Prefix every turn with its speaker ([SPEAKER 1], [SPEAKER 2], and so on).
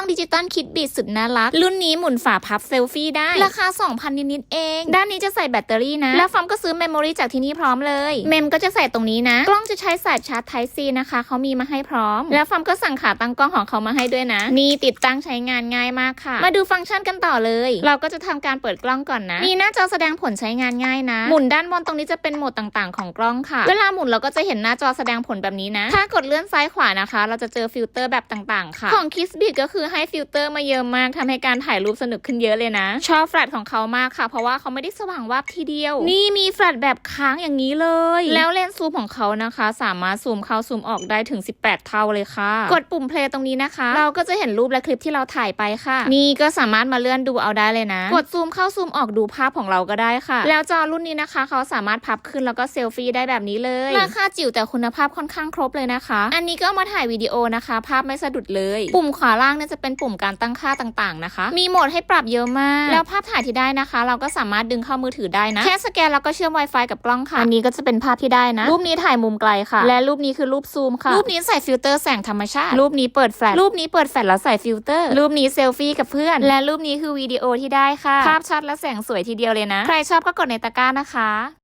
[SPEAKER 1] ล้องดิจิตอลคิดบีสุดน่ารัก รุ่นนี้หมุนฝาพับเซลฟี่ได้ ราคา 2,000 นิดๆเอง ด้านนี้จะใส่แบตเตอรี่นะ แล้วฟอร์มก็ซื้อเมมโมรีจากที่นี่พร้อมเลย เมมก็จะใส่ตรงนี้นะ กล้องจะใช้สายชาร์จ Type C นะคะ เขามีมาให้พร้อม แล้วฟอร์มก็สั่งขาตั้งกล้องของเขามาให้ด้วยนะ นี่ติดตั้งใช้งานง่ายมากค่ะ มาดูฟังก์ชันกันต่อเลย เราก็จะทำการเปิดกล้องก่อนนะ มีหน้าจอแสดงผลใช้งานง่ายนะ หมุนด้านบนตรงนี้จะเป็นโหมดต่างๆ ของกล้องค่ะ เวลาหมุนเราก็จะเห็นหน้าจอแสดงผลแบบนี้นะ ถ้ากดเลื่อนซ้ายขวานะคะ เราจะเจอฟิลเตอร์แบบต่างๆ ค่ะ ของ Kissbit ก็คือให้ฟิลเตอร์มาเยอะมากทำให้การถ่ายรูปสนุกขึ้นเยอะเลยนะ ชอบแฟลชของเขามากค่ะ เพราะว่าเขาไม่ได้สว่างวาบทีเดียว นี่มีแฟลชแบบค้างอย่างนี้เลย แล้วเลนส์ซูมของเขานะคะ สามารถซูมเข้าซูมออกได้ถึง 18 เท่าเลยค่ะ กดปุ่มเพลย์ตรงนี้นะคะ เราก็จะเห็นรูปและคลิปที่เราถ่ายไปค่ะ นี่ก็สามารถมาเลื่อนดูเอาได้เลยนะ กดซูมเข้าซูมออกดูภาพของเราก็ได้ค่ะ แล้วจอรุ่นนี้นะคะ เขาสามารถพับขึ้นแล้วก็เซลฟี่ได้แบบนี้เลยราคาจิ๋วแต่คุณภาพค่อนข้างครบเลยนะคะ อันนี้ก็เอามาถ่ายวิดีโอนะคะ ภาพไม่สะดุดเลย ปุ่มขวาล่างเนี่ยจะเป็นปุ่มการตั้งค่าต่างๆนะคะ มีโหมดให้ปรับเยอะมาก แล้วภาพถ่ายที่ได้นะคะ เราก็สามารถดึงเข้ามือถือได้นะแค่สแกนแล้วก็เชื่อม Wi-Fi กับกล้องค่ะอันนี้ก็จะเป็นภาพที่ได้นะ รูปนี้ถ่ายมุมไกลค่ะ และรูปนี้คือรูปซูมค่ะรูปนี้ใส่ฟิลเตอร์แสงธรรมชาติรูปนี้เปิดแฟลชรูปนี้เปิดแฟลชแล้วใส่ฟิลเตอร์รูปนี้เซลฟี่กับเพื่อน และรูปนี้คือวิดีโอที่ได้ค่ะภาพชัดและแสงสวยทีเดียวเลยนะ ใครชอบก็กดในตะกร้านะคะ